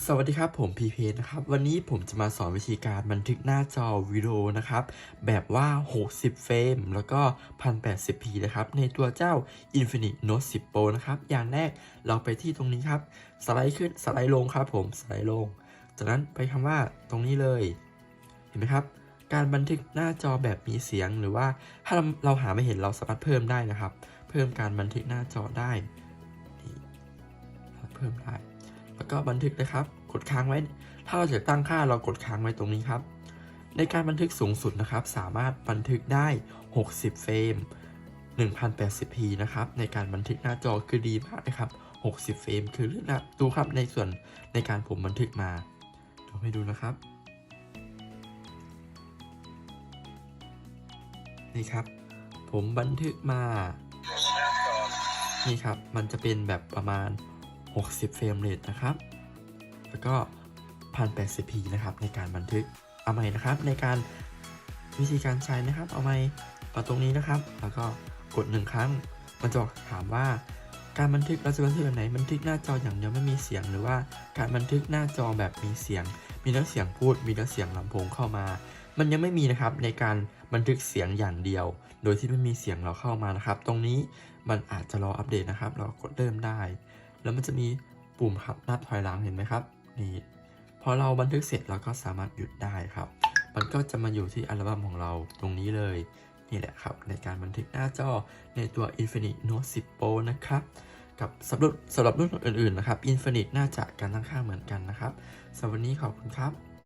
สวัสดีครับผมพีเพนะครับ วันนี้ผมจะมาสอนวิธีการบันทึกหน้าจอวิดีโอนะครับ แบบว่า 60 เฟรม แล้วก็ 1080p นะครับ ในตัวเจ้า Infinix Note 10 Pro นะครับ อย่างแรกเราไปที่ตรงนี้ครับ สไลด์ขึ้นสไลด์ลงครับผม สไลด์ลง จากนั้นไปคำว่าตรงนี้เลย เห็นไหมครับ การบันทึกหน้าจอแบบมีเสียงหรือว่าถ้าเราเราหาไม่เห็นเราสามารถเพิ่มได้นะครับ เพิ่มการบันทึกหน้าจอได้เพิ่มได้ แล้วก็บันทึกนะครับ กดค้างไว้ ถ้าเราจะตั้งค่าเรากดค้างไว้ตรงนี้ครับ ในการบันทึกสูงสุดนะครับ สามารถบันทึกได้ 60 เฟรม 1080p นะครับ ในการบันทึกหน้าจอคือดีมากนะครับ 60 เฟรมคือเรื่องนะดูครับในส่วนในการผมบันทึกมาเดี๋ยวให้ดูนะครับนี่ครับ ผมบันทึกมา นี่ครับ มันจะเป็นแบบประมาณ 60 เฟรมเรทนะครับ แล้วก็ 1080p นะครับในการบันทึก เอาใหม่นะครับในการวิธีการใช้นะครับ เอาใหม่เอาตรงนี้นะครับ แล้วก็กดหนึ่งครั้งมันจะถามว่า การบันทึกเราจะบันทึกแบบไหน บันทึกหน้าจออย่างเดียวไม่มีเสียง หรือว่าการบันทึกหน้าจอแบบมีเสียง มีทั้งเสียงพูด มีทั้งเสียงลำโพงเข้ามา มันยังไม่มีนะครับในการบันทึกเสียงอย่างเดียว โดยที่ไม่มีเสียงเราเข้ามานะครับ ตรงนี้มันอาจจะรออัปเดตนะครับ เรากดเริ่มได้ แล้วมันจะมีปุ่มครับนับถอยหลังเห็นไหมครับ นี่พอเราบันทึกเสร็จเราก็สามารถหยุดได้ครับ มันก็จะมาอยู่ที่อัลบั้มของเราตรงนี้เลย นี่แหละครับ ในการบันทึกหน้าจอในตัว Infinix Note 10 Pro นะครับกับสำหรับสำหรับรุ่นอื่นๆนะครับ Infinix น่าจะการตั้งค่าเหมือนกันนะครับสำหรับวันนี้ขอบคุณครับ